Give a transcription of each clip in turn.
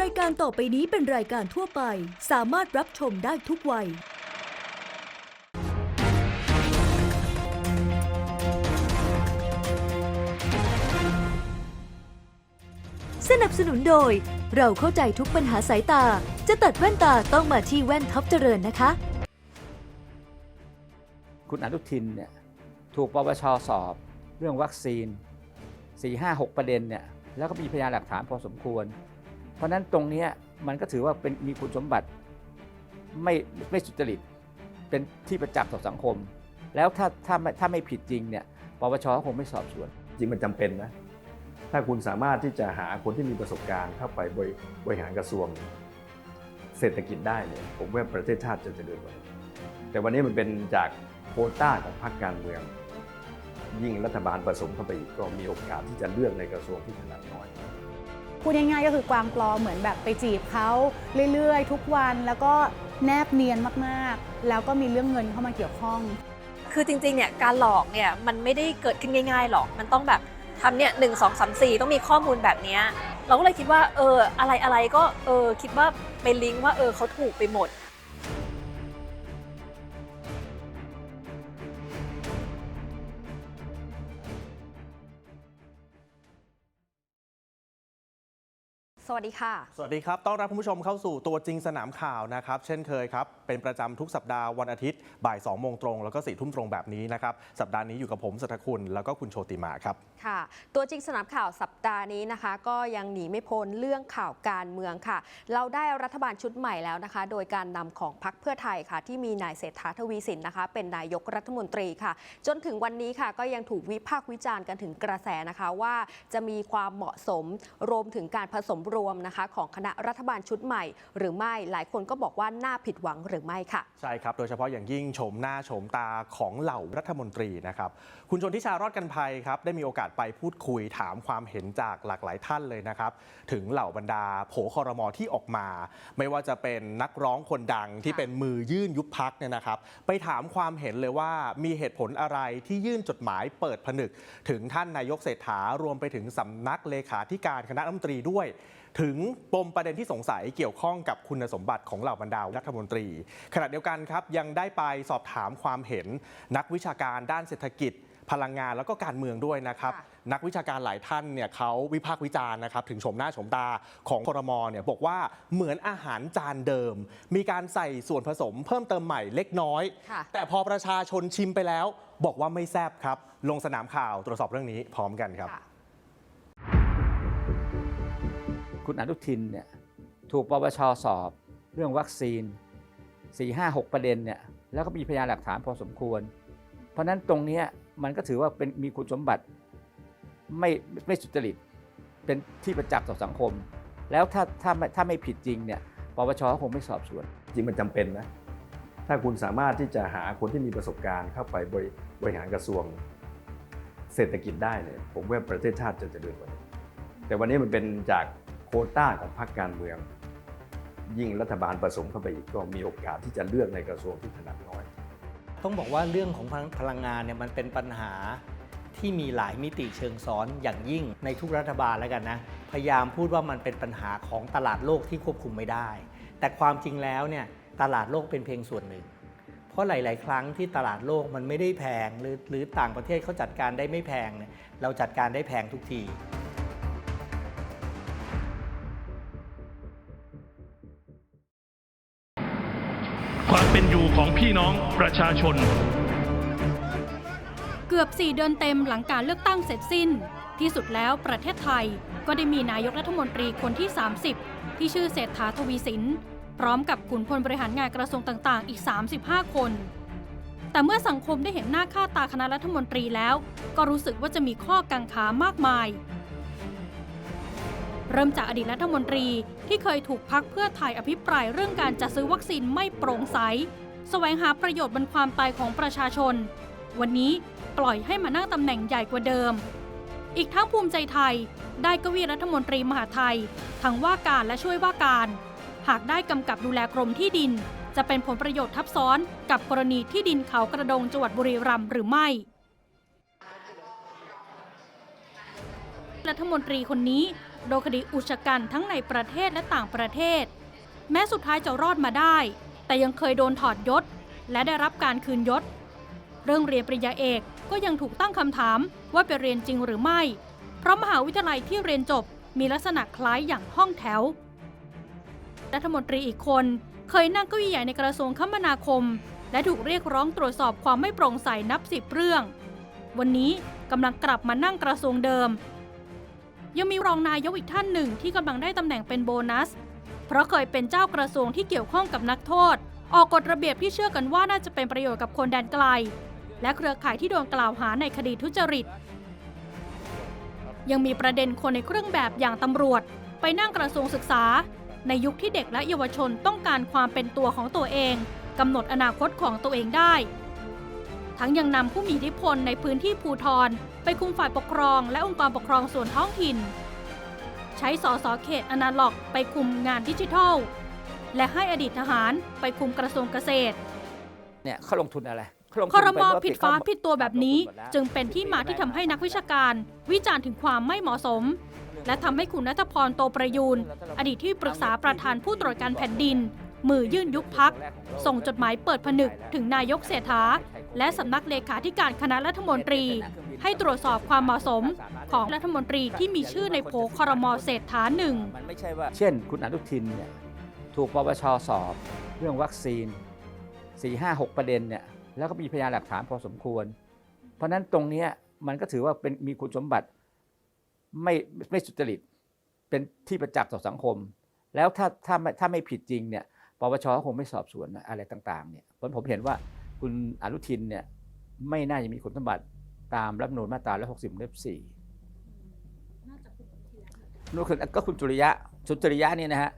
รายการต่อไปนี้เป็นรายการทั่วไป สามารถรับชมได้ทุกวัย สนับสนุนโดย เราเข้าใจทุกปัญหาสายตา จะตัดแว่นตาต้องมาที่แว่นท็อปเจริญนะคะ คุณอนุทินเนี่ยถูกปปชสอบเรื่องวัคซีน 4 5 6 ประเด็นเนี่ยแล้วก็มีพยานหลักฐานพอสมควร เพราะฉะนั้นตรงนี้มันก็ถือว่าเป็นมีคุณสมบัติไม่ไม่สุจริตเป็นที่ประจักษ์ต่อสังคม แล้วถ้าถ้าไม่ถ้าไม่ผิดจริงเนี่ยปปชก็คงไม่สอบสวน จริงมันจำเป็นนะถ้าคุณสามารถที่จะหาคนที่มีประสบการณ์เข้าไปบริบหารกระทรวงเศรษฐกิจได้เนี่ยผมว่าประเทศชาติจะเจริญกว่านี้แต่วันนี้มันเป็นจากโคต้าของพรรคการเมือง ยิ่งรัฐบาลผสมเข้าไปอีกก็มีโอกาสที่จะเลือกในกระทรวงที่ขนาดน้อย พูดง่ายๆก็คือกวางปลอมเหมือนแบบไปจีบเขาเรื่อยๆ ทุกวันแล้วก็แนบเนียนมากๆ แล้วก็มีเรื่องเงินเข้ามาเกี่ยวข้อง คือจริงๆเนี่ยการหลอกเนี่ยมันไม่ได้เกิดขึ้นง่าย ๆ หรอกมันต้องแบบทำเนี่ยหนึ่งสองสามสี่ต้องมีข้อมูลแบบนี้เราก็เลยคิดว่าเอออะไรอะไรก็เออคิดว่าไปลิงก์ว่าเออเขาถูกไปหมด วัสดีค่ะ สวัสดีครับ ต้อนรับคุณผู้ชมเข้าสู่ตัวจริงสนามข่าวนะครับ เช่นเคยครับ เป็นประจำทุกสัปดาห์วันอาทิตย์บ่าย2โมงตรง แล้วก็4ทุ่มตรงแบบนี้นะครับ สัปดาห์นี้อยู่กับผมสัทคุณ แล้วก็คุณโชติมาครับ ค่ะ ตัวจริงสนามข่าวสัปดาห์นี้นะคะ ก็ยังหนีไม่พ้นเรื่องข่าวการเมืองค่ะ เราได้รัฐบาลชุดใหม่แล้วนะคะ โดยการนำของพรรคเพื่อไทยค่ะ ที่มีนายเศรษฐาทวีสินนะคะ เป็นนายกรัฐมนตรีค่ะ จนถึงวันนี้ค่ะ ก็ยังถูกวิพากษ์วิจารณ์กันถึงกระแสนะคะว่าจะมีความเหมาะสมรวมถึงการผสมรววมนะคะของคณะรัฐบาลชุดใหม่ หรือไม่หลายคนก็บอกว่าน่าผิดหวังหรือไม่ค่ะ ใช่ครับ โดยเฉพาะอย่างยิ่งโฉมหน้าโฉมตาของเหล่ารัฐมนตรีนะครับ คุณชนทิชารอดกันภัยครับ ได้มีโอกาสไปพูดคุยถามความเห็นจากหลากหลายท่านเลยนะครับ ถึงเหล่าบรรดาโผคอรมอที่ออกมา ไม่ว่าจะเป็นนักร้องคนดังที่เป็นมือยื่นยุบพักเนี่ยนะครับ ไปถามความเห็นเลยว่ามีเหตุผลอะไรที่ยื่นจดหมายเปิดผนึก ถึงท่านนายกเศรษฐารวมไปถึงสำนักเลขาธิการคณะรัฐมนตรีด้วยถึงปมประเด็นที่สงสัยเกี่ยวข้องกับคุณสมบัติของเหล่าบรรดารัฐมนตรี ขณะเดียวกันครับยังได้ไปสอบถามความเห็นนักวิชาการด้านเศรษฐกิจพลังงานแล้วก็การเมืองด้วยนะครับค่ะนักวิชาการหลายท่านเนี่ยเขาวิพากษ์วิจารณ์นะครับถึงโฉมหน้าโฉมตาของครมเนี่ยบอกว่าเหมือนอาหารจานเดิม มีการใส่ส่วนผสมเพิ่มเติมใหม่เล็กน้อยค่ะแต่พอประชาชนชิมไปแล้ว บอกว่าไม่แซบครับ ลงสนามข่าวตรวจสอบเรื่องนี้พร้อมกันครับ คุณอนุทินเนี่ยถูกปปชสอบ เรื่องวัคซีน 4 5 6 ประเด็นเนี่ยแล้วก็มีพยานหลักฐานพอสมควร เพราะนั้นตรงนี้มันก็ถือว่าเป็นมีคุณสมบัติไม่ไม่สุจริตเป็นที่ประจักษ์ต่อสังคม แล้วถ้าถ้าไม่ถ้าไม่ผิดจริงเนี่ยปปชก็คงไม่สอบสวน จริงมันจำเป็นนะถ้าคุณสามารถที่จะหาคนที่มีประสบการณ์เข้าไปบริบริหารกระทรวงเศรษฐกิจได้เนี่ยผมว่าประเทศชาติจะเจริญกว่านี้แต่วันนี้มันเป็นจาก โควต้าของพรรคการเมือง ยิ่งรัฐบาลผสมเข้าไปอีกก็มีโอกาสที่จะเลือกในกระทรวงที่ขนาดน้อย ต้องบอกว่าเรื่องของพลังงานเนี่ยมันเป็นปัญหาที่มีหลายมิติเชิงซ้อนอย่างยิ่งในทุกรัฐบาลแล้วกันนะ พยายามพูดว่ามันเป็นปัญหาของตลาดโลกที่ควบคุมไม่ได้ แต่ความจริงแล้วเนี่ยตลาดโลกเป็นเพียงส่วนหนึ่ง เพราะหลาย ๆ ครั้งที่ตลาดโลกมันไม่ได้แพง หรือหรือต่างประเทศเขาจัดการได้ไม่แพงเนี่ยเราจัดการได้แพงทุกที พี่น้องประชาชน เกือบ 4 เดือนเต็มหลังการเลือกตั้งเสร็จสิ้น ที่สุดแล้วประเทศไทยก็ได้มีนายกรัฐมนตรีคนที่ 30 ที่ชื่อเศรษฐาทวีสิน พร้อมกับขุนพลบริหารงานกระทรวงต่างๆ อีก 35 คน แต่เมื่อสังคมได้เห็นหน้าค่าตาคณะรัฐมนตรีแล้ว ก็รู้สึกว่าจะมีข้อกังขามากมาย เริ่มจากอดีตรัฐมนตรีที่เคยถูกพักเพื่อไทยอภิปรายเรื่องการจัดซื้อวัคซีนไม่โปร่งใส แสวงหาประโยชน์บนความตายของประชาชน วันนี้ปล่อยให้มานั่งตำแหน่งใหญ่กว่าเดิม อีกทั้งภูมิใจไทย ได้เกวีรัฐมนตรีมหาไทย ทั้งว่าการและช่วยว่าการ หากได้กำกับดูแลกรมที่ดิน จะเป็นผลประโยชน์ทับซ้อนกับกรณีที่ดินเขากระดงจังหวัดบุรีรัมย์หรือไม่ รัฐมนตรีคนนี้โดยคดีอุชกันทั้งในประเทศและต่างประเทศ แม้สุดท้ายจะรอดมาได้ แต่ยังเคยโดนถอดยศ และได้รับการคืนยศ เรื่องเรียนปริญญาเอกก็ยังถูกตั้งคำถามว่าไปเรียนจริงหรือไม่ เพราะมหาวิทยาลัยที่เรียนจบมีลักษณะคล้ายอย่างห้องแถว รัฐมนตรีอีกคนเคยนั่งเก้าอี้ใหญ่ในกระทรวงคมนาคม และถูกเรียกร้องตรวจสอบความไม่โปร่งใสนับสิบเรื่อง วันนี้กำลังกลับมานั่งกระทรวงเดิม ยังมีรองนายกอีกท่านหนึ่งที่กำลังได้ตำแหน่งเป็นโบนัส เพราะเคยเป็นเจ้ากระทรวงที่เกี่ยวข้องกับนักโทษ ออกกฎระเบียบที่เชื่อกันว่าน่าจะเป็นประโยชน์กับคนแดนไกล และเครือข่ายที่โดนกล่าวหาในคดีทุจริต ยังมีประเด็นคนในเครื่องแบบอย่างตำรวจ ไปนั่งกระทรวงศึกษา ในยุคที่เด็กและเยาวชนต้องการความเป็นตัวของตัวเองกำหนดอนาคตของตัวเองได้ ทั้งยังนำผู้มีอิทธิพลในพื้นที่ภูทรไปคุมฝ่ายปกครองและองค์กรปกครองส่วนท้องถิ่น ใช้สสเขตอนาล็อกไปคุมงานดิจิทัล และให้อดีตทหารไปคุมกระทรวงเกษตรเนี่ยเขาลงทุนอะไรเขาลงทุนคอรมอไปเพื่ผิดฟ้าปิผิดตัวแบบนี้ลงทุหมดแล้วจึงเป็นที่มาที่ทำให้นักวิชาการ วิจารณ์ถึงความไม่เหมาะสม และทำให้คุณนัทพรโตประยูน อดีตที่ปรึกษาประธานผู้ตรวจการแผ่นดิน มือยื่นยุบพัก ส่งจดหมายเปิดผนึกถึงนายกเศรษฐา และสำนักเลขาธิการคณะรัฐมนตรี ให้ตรวจสอบความเหมาะสมของรัฐมนตรีที่มีชื่อในโผคอรมอเศรษฐาหนึ่ง มันไม่ใช่ว่า เช่น คุณอนุทินเนี่ยถูกปปชสอบเรื่องวัคซีน 4 5 6 ประเด็นเนี่ยแล้วก็มีพยานหลักฐานพอสมควร เพราะฉะนั้นตรงนี้มันก็ถือว่าเป็นมีคุณสมบัติไม่ไม่สุจริตเป็นที่ประจักษ์ต่อสังคม แล้วถ้าถ้าไม่ถ้าไม่ผิดจริงเนี่ยปปชคงไม่สอบสวนอะไรต่างๆเนี่ยเพราะผมเห็นว่าคุณอนุทินเนี่ยไม่น่าจะมีคุณสมบัติ ตามรัฐธรรมนูญมาตรา160เล็บ4นู่นคือก็คุณจุริยะสุจริยะนี่นะฮะ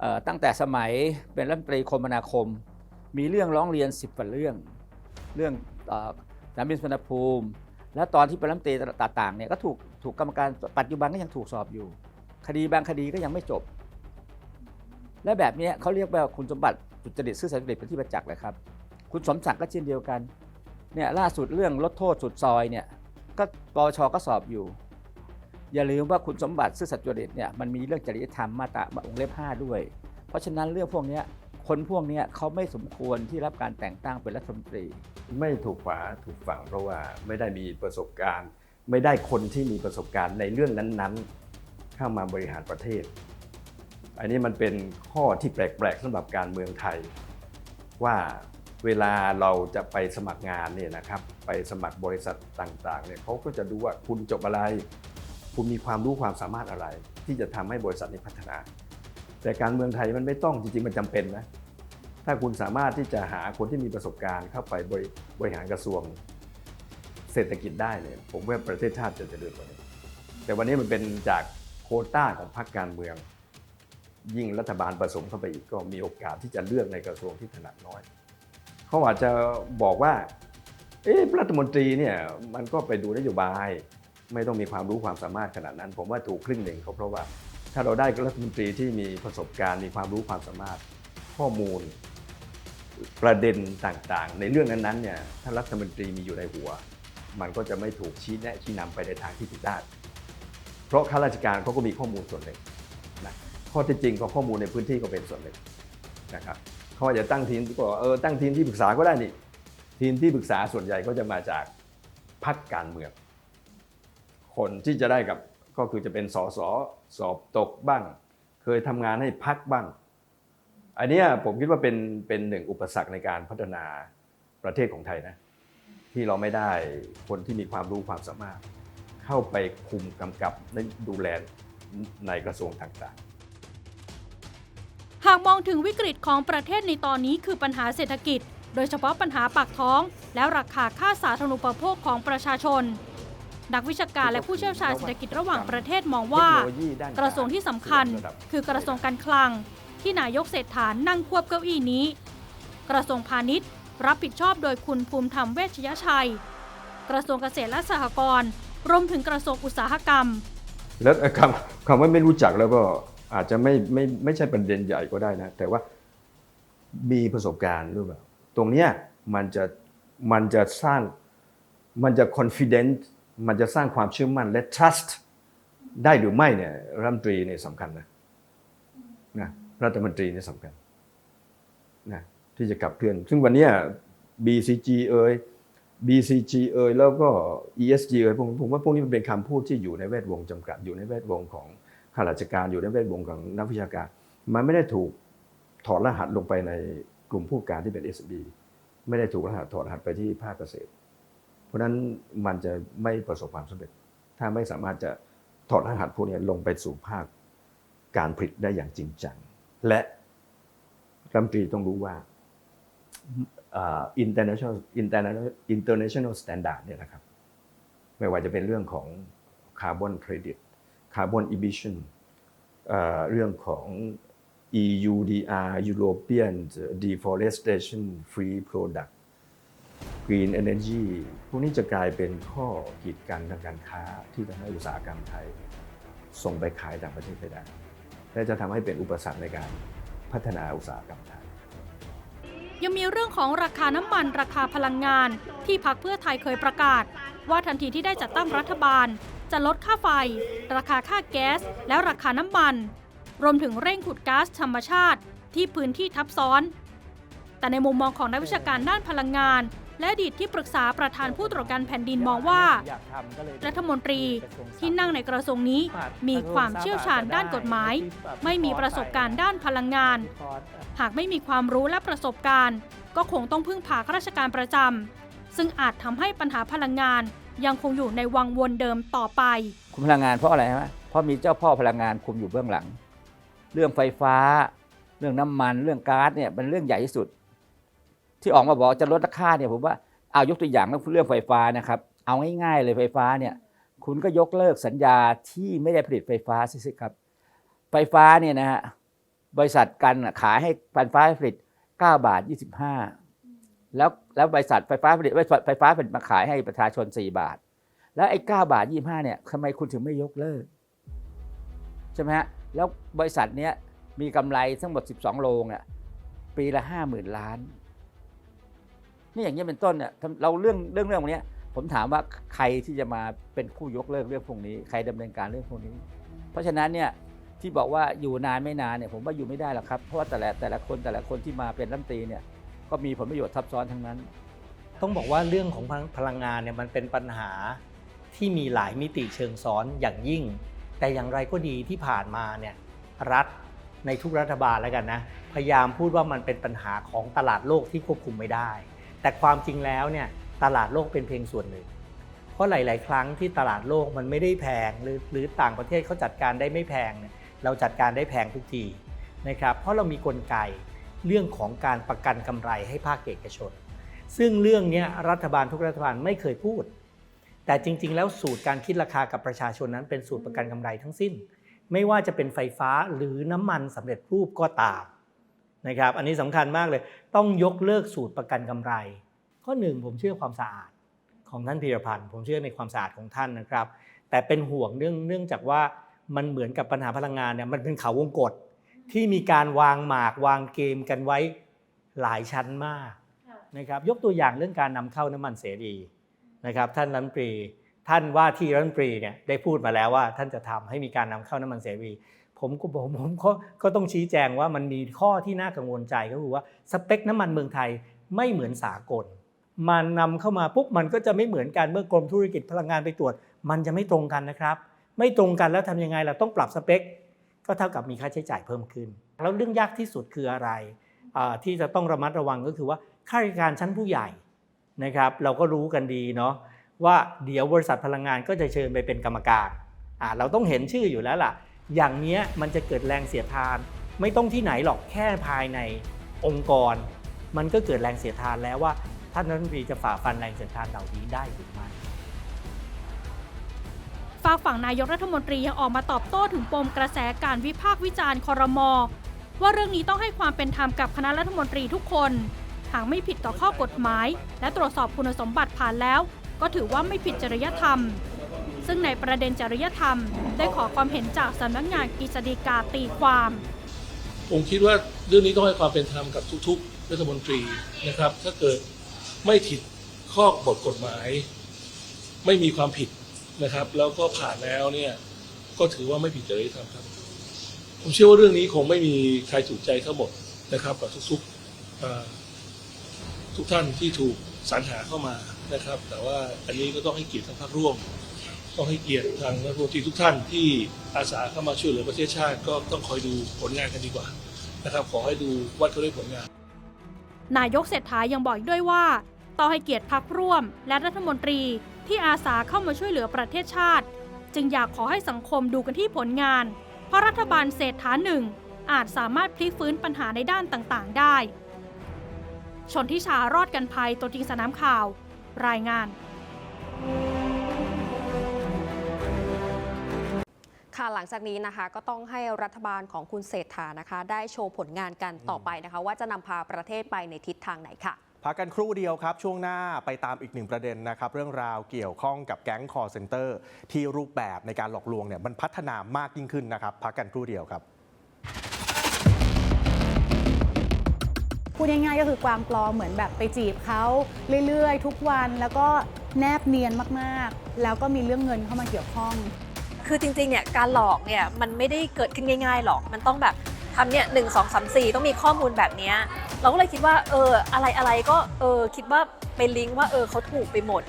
เอ่อตั้งแต่สมัยเป็นรัฐมนตรีคมนาคม มีเรื่องร้องเรียนสิบกว่าเรื่อง เรื่องเอ่อสนามบินสุวรรณภูมิ แล้วตอนที่เป็นรัฐมนตรีต่างๆเนี่ยก็ถูกถูกกรรมการปัจจุบันก็ยังถูกสอบอยู่ คดีบางคดีก็ยังไม่จบ และแบบเนี้ยเขาเรียกว่าคุณสมบัติสุจริตซื่อสัตย์สุจริตเป็นที่ประจักษ์เลยครับ คุณสมศักดิ์ก็เช่นเดียวกัน เนี่ยล่าสุดเรื่องลดโทษสุดซอยเนี่ยก็ปชก็สอบอยู่ อย่าลืมว่าคุณสมบัติซื่อสัตย์จริตเนี่ยมันมีเรื่องจริยธรรมมาตราวงเล็บ5ด้วย เพราะฉะนั้นเรื่องพวกนี้คนพวกนี้เขาไม่สมควรที่รับการแต่งตั้งเป็นรัฐมนตรี ไม่ถูกฝาถูกฝังเพราะว่าไม่ได้มีประสบการณ์ ไม่ได้คนที่มีประสบการณ์ในเรื่องนั้นๆ เข้ามาบริหารประเทศ อันนี้มันเป็นข้อที่แปลกๆสำหรับการเมืองไทยว่า เวลาเราจะไปสมัครงานเนี่ยนะครับ ไปสมัครบริษัทต่างๆเนี่ยเขาก็จะดูว่าคุณจบอะไร คุณมีความรู้ความสามารถอะไร ที่จะทำให้บริษัทนี้พัฒนา แต่การเมืองไทยมันไม่ต้องจริงๆมันจำเป็นนะถ้าคุณสามารถที่จะหาคนที่มีประสบการณ์เข้าไปบริบริหารกระทรวงเศรษฐกิจได้เนี่ยผมว่าประเทศชาติจะเจริญกว่านี้แต่วันนี้มันเป็นจากโคต้าของพรรคการเมือง ยิ่งรัฐบาลผสมเข้าไปอีกก็มีโอกาสที่จะเลือกในกระทรวงที่ถนัดน้อย เขาอาจจะบอกว่า เอ๊ะรัฐมนตรีเนี่ยมันก็ไปดูนโยบาย ไม่ต้องมีความรู้ความสามารถขนาดนั้น ผมว่าถูกครึ่งหนึ่งเขาเพราะว่า ถ้าเราได้รัฐมนตรีที่มีประสบการณ์มีความรู้ความสามารถข้อมูลประเด็นต่างๆ ในเรื่องนั้นๆเนี่ยถ้ารัฐมนตรีมีอยู่ในหัว มันก็จะไม่ถูกชี้แนะชี้นำไปในทางที่ผิดด้านเพราะข้าราชการเขาก็มีข้อมูลส่วนหนึ่งนะข้อที่จริงก็ข้อมูลในพื้นที่ก็เป็นส่วนหนึ่งนะครับ เขาอาจจะตั้งทีมก็เออตั้งทีมที่ปรึกษาก็ได้นี่ ทีมที่ปรึกษาส่วนใหญ่ก็จะมาจากพรรคการเมือง คนที่จะได้กับก็คือจะเป็นสอสอสอบตกบ้าง เคยทำงานให้พักบ้าง อันนี้ผมคิดว่าเป็นเป็นหนึ่งอุปสรรคในการพัฒนาประเทศของไทยนะ ที่เราไม่ได้คนที่มีความรู้ความสามารถ เข้าไปคุมกำกับและดูแลในกระทรวงต่างๆ หากมองถึงวิกฤตของประเทศในตอนนี้คือปัญหาเศรษฐกิจ โดยเฉพาะปัญหาปากท้อง และราคาค่าสาธารณูปโภคของประชาชน นักวิชาการและผู้เชี่ยวชาญเศรษฐกิจระหว่างประเทศมองว่า กระทรวงที่สำคัญ คือกระทรวงการคลัง ที่นายกเศรษฐานั่งควบเก้าอี้นี้ กระทรวงพาณิชย์ รับผิดชอบโดยคุณภูมิธรรมเวชยชัย กระทรวงเกษตรและสหกรณ์รวมถึงกระทรวงอุตสาหกรรม แล้วคำคำว่าไม่รู้จักแล้วก็ อาจจะไม่ไม่ไม่ใช่ประเด็นใหญ่ก็ได้นะ แต่ว่ามีประสบการณ์หรือเปล่าตรงเนี้ยมันจะมันจะสร้างมันจะ confident มันจะสร้างความเชื่อมั่นและ trust ได้หรือไม่เนี่ยรัฐมนตรีเนี่ยสำคัญนะนะรัฐมนตรีเนี่ยสำคัญนะที่จะขับเคลื่อน ซึ่งวันนี้ BCG เอ่ย BCG เอ่ยแล้วก็ ESG เอ่ยผมผมว่าพวกนี้มันเป็นคำพูดที่อยู่ในแวดวงจำกัดอยู่ในแวดวงของ ข้าราชการอยู่ในแวดวงของนักวิชาการ มันไม่ได้ถูกถอดรหัสลงไปในกลุ่มผู้การที่เป็น SB ไม่ได้ถูกรหัสถอดรหัสไปที่ภาคเกษตร เพราะฉะนั้นมันจะไม่ประสบความสำเร็จ ถ้าไม่สามารถจะถอดรหัสพวกนี้ลงไปสู่ภาคการผลิตได้อย่างจริงจัง และรัฐมนตรีต้องรู้ว่าอ่า international international international standard เนี่ยนะครับ ไม่ว่าจะเป็นเรื่องของคาร์บอนเครดิต คาร์บอนอิมิชันเรื่องของ EUDR European Deforestation Free Product Green Energy พวกนี้จะกลายเป็นข้อกีดกันทางการค้าที่ทำให้อุตสาหกรรมไทย ส่งไปขายต่างประเทศไม่ได้ และจะทำให้เป็นอุปสรรคในการพัฒนาอุตสาหกรรมไทย ยังมีเรื่องของราคาน้ำมันราคาพลังงาน ที่พักเพื่อไทยเคยประกาศ ว่าทันทีที่ได้จัดตั้งรัฐบาล จะลดค่าไฟ ราคาค่าแก๊ส และราคาน้ำมัน รวมถึงเร่งขุดก๊าซธรรมชาติที่พื้นที่ทับซ้อน แต่ในมุมมองของนักวิชาการด้านพลังงาน และอดีตที่ปรึกษาประธานผู้ตรวจการแผ่นดินมองว่า รัฐมนตรีที่นั่งในกระทรวงนี้มีความเชี่ยวชาญด้านกฎหมาย ไม่มีประสบการณ์ด้านพลังงาน หากไม่มีความรู้และประสบการณ์ ก็คงต้องพึ่งพาข้าราชการประจำซึ่งอาจทำให้ปัญหาพลังงาน ยังคงอยู่ในวังวนเดิมต่อไป คุมพลังงานเพราะอะไรฮะเพราะมีเจ้าพ่อพลังงานคุมอยู่เบื้องหลัง เรื่องไฟฟ้า เรื่องน้ำมันเรื่องก๊าซเนี่ยเป็นเรื่องใหญ่ที่สุด ที่ออกมาบอกจะลดราคาเนี่ยผมว่าเอายกตัวอย่างเรื่องไฟฟ้านะครับ เอาง่ายๆเลยไฟฟ้าเนี่ย คุณก็ยกเลิกสัญญาที่ไม่ได้ผลิตไฟฟ้าสิครับ ไฟฟ้าเนี่ยนะฮะบริษัทกันขายให้ไฟฟ้าผลิต 9 บาท 25 แล้วแล้วบริษัทไฟฟ้าผลิตไฟฟ้าผลิตมาขายให้ประชาชน 4 บาท แล้วไอ้9บาท 25เนี่ยทำไมคุณถึงไม่ยกเลิกใช่ไหมฮะแล้วบริษัทเนี้ยมีกำไรทั้งหมด 12 โรงอะปีละ 50,000 ล้าน นี่อย่างนี้ยเป็นต้นเนี่ยเราเรื่องเรื่องเรื่องพวกเนี้ยผมถามว่าใครที่จะมาเป็นผู้ยกเลิกเรื่องพวกนี้ ใครดำเนินการเรื่องพวกนี้ เพราะฉะนั้นเนี่ยที่บอกว่าอยู่นานไม่นานเนี่ยผมว่าอยู่ไม่ได้หรอกครับเพราะว่าแต่ละแต่ละคนแต่ละคนที่มาเป็นรัฐมนตรีเนี่ย ก็มีผลประโยชน์ทับซ้อนทั้งนั้น ต้องบอกว่าเรื่องของพลังงานเนี่ยมันเป็นปัญหาที่มีหลายมิติเชิงซ้อนอย่างยิ่ง แต่อย่างไรก็ดีที่ผ่านมาเนี่ยรัฐในทุกรัฐบาลแล้วกันนะพยายามพูดว่ามันเป็นปัญหาของตลาดโลกที่ควบคุมไม่ได้ แต่ความจริงแล้วเนี่ยตลาดโลกเป็นเพียงส่วนหนึ่ง เพราะหลาย ๆ ครั้งที่ตลาดโลกมันไม่ได้แพงหรือหรือต่างประเทศเขาจัดการได้ไม่แพงเนี่ยเราจัดการได้แพงทุกทีนะครับเพราะเรามีกลไก เรื่องของการประกันกำไรให้ภาคเอกชน ซึ่งเรื่องนี้รัฐบาลทุกรัฐบาลไม่เคยพูด แต่จริง ๆ แล้วสูตรการคิดราคากับประชาชนนั้นเป็นสูตรประกันกำไรทั้งสิ้น ไม่ว่าจะเป็นไฟฟ้าหรือน้ำมันสำเร็จรูปก็ตามนะครับอันนี้สำคัญมากเลย ต้องยกเลิกสูตรประกันกำไร ข้อหนึ่งผมเชื่อความสะอาดของท่านพีรพันธ์ผมเชื่อในความสะอาดของท่านนะครับ แต่เป็นห่วงเรื่องเนื่องจากว่ามันเหมือนกับปัญหาพลังงานเนี่ยมันเป็นเขาวงกฏ ที่มีการวางหมากวางเกมกันไว้หลายชั้นมากนะครับยกตัวอย่างเรื่องการนำเข้าน้ำมันเสรีนะครับท่านรัฐมนตรีท่านว่าที่รัฐมนตรีเนี่ยได้พูดมาแล้วว่า ท่านจะทำให้มีการนำเข้าน้ำมันเสรี ผมก็ผมผมก็ก็ต้องชี้แจงว่ามันมีข้อที่น่ากังวลใจก็คือว่าสเปคน้ำมันเมืองไทยไม่เหมือนสากล มันนำเข้ามาปุ๊บมันก็จะไม่เหมือนกันเมื่อกรมธุรกิจพลังงานไปตรวจ มันจะไม่ตรงกันนะครับ ไม่ตรงกันแล้วทำยังไงเราต้องปรับสเปค ก็เท่ากับมีค่าใช้จ่ายเพิ่มขึ้น แล้วเรื่องยากที่สุดคืออะไร ที่จะต้องระมัดระวังก็คือว่าข้าราชการชั้นผู้ใหญ่นะครับ เราก็รู้กันดีเนาะว่าเดี๋ยวบริษัทพลังงานก็จะเชิญไปเป็นกรรมการเราต้องเห็นชื่ออยู่แล้วล่ะ อย่างนี้มันจะเกิดแรงเสียดทาน ไม่ต้องที่ไหนหรอกแค่ภายในองค์กร มันก็เกิดแรงเสียดทานแล้วว่าท่านรัฐมนตรีจะฝ่าฟันแรงเสียดทานเหล่านี้ได้หรือไม่ากฝั่งนายกรัฐมนตรียังออกมาตอบโต้ถึงปมกระแสการวิพากษ์วิจารณ์คอรมอว่าเรื่องนี้ต้องให้ความเป็นธรรมกับคณะรัฐมนตรีทุกคน หากไม่ผิดต่อข้อกฎหมาย และตรวจสอบคุณสมบัติผ่านแล้ว ก็ถือว่าไม่ผิดจริยธรรม ซึ่งในประเด็นจริยธรรม ได้ขอความเห็นจากสำนักงานกฤษฎีกาตีความ ผมคิดว่าเรื่องนี้ต้องให้ความเป็นธรรมกับทุกๆ รัฐมนตรีนะครับ ถ้าเกิดไม่ผิดข้อบทกฎหมาย ไม่มีความผิด นะครับ แล้วก็ผ่านแล้วเนี่ยก็ถือว่าไม่ผิดจริยธรรมครับ ผมเชื่อว่าเรื่องนี้คงไม่มีใครถูกใจทั้งหมดนะครับกับทุกๆทุกท่านที่ถูกสรรหาเข้ามานะครับ แต่ว่าอันนี้ก็ต้องให้เกียรติทางพรรคร่วม ต้องให้เกียรติทางรัฐมนตรีทุกท่านที่อาสาเข้ามาช่วยเหลือประเทศชาติ ก็ต้องคอยดูผลงานกันดีกว่านะครับขอให้ดูวัดเขาด้วยผลงาน นายกเศรษฐายังบอกด้วยว่าต้อให้เกียรติพักร่วม และรัฐมนตรี ที่อาสาเข้ามาช่วยเหลือประเทศชาติ จึงอยากขอให้สังคมดูกันที่ผลงาน เพราะรัฐบาลเศรษฐาหนึ่งอาจสามารถพลิกฟื้นปัญหาในด้านต่างๆ ได้ ชนทิชารอดกันภัยตัวจริงสนามข่าว รายงานค่ะหลังจากนี้นะคะก็ต้องให้รัฐบาลของคุณเศรษฐานะคะ ได้โชว์ผลงานกันต่อไปนะคะ ว่าจะนำพาประเทศไปในทิศทางไหนค่ะ พักกันครู่เดียวครับ ช่วงหน้าไปตามอีกหนึ่งประเด็นนะครับ เรื่องราวเกี่ยวข้องกับแก๊งคอร์เซนเตอร์ที่รูปแบบในการหลอกลวงเนี่ยมันพัฒนามากยิ่งขึ้นนะครับ พักกันครู่เดียวครับพูดง่ายๆก็คือกวางปลอมเหมือนแบบไปจีบเขาเรื่อยๆ ทุกวันแล้วก็แนบเนียนมากๆ แล้วก็มีเรื่องเงินเข้ามาเกี่ยวข้อง คือจริงๆเนี่ยการหลอกเนี่ยมันไม่ได้เกิดขึ้นง่าย ๆ หรอกมันต้องแบบ ทำเนี่ยหนึ่งสองสามสี่ต้องมีข้อมูลแบบนี้เราก็เลยคิดว่าเอออะไรอะไรก็เออคิดว่าไปลิงก์ว่าเออเขาถูกไปหมด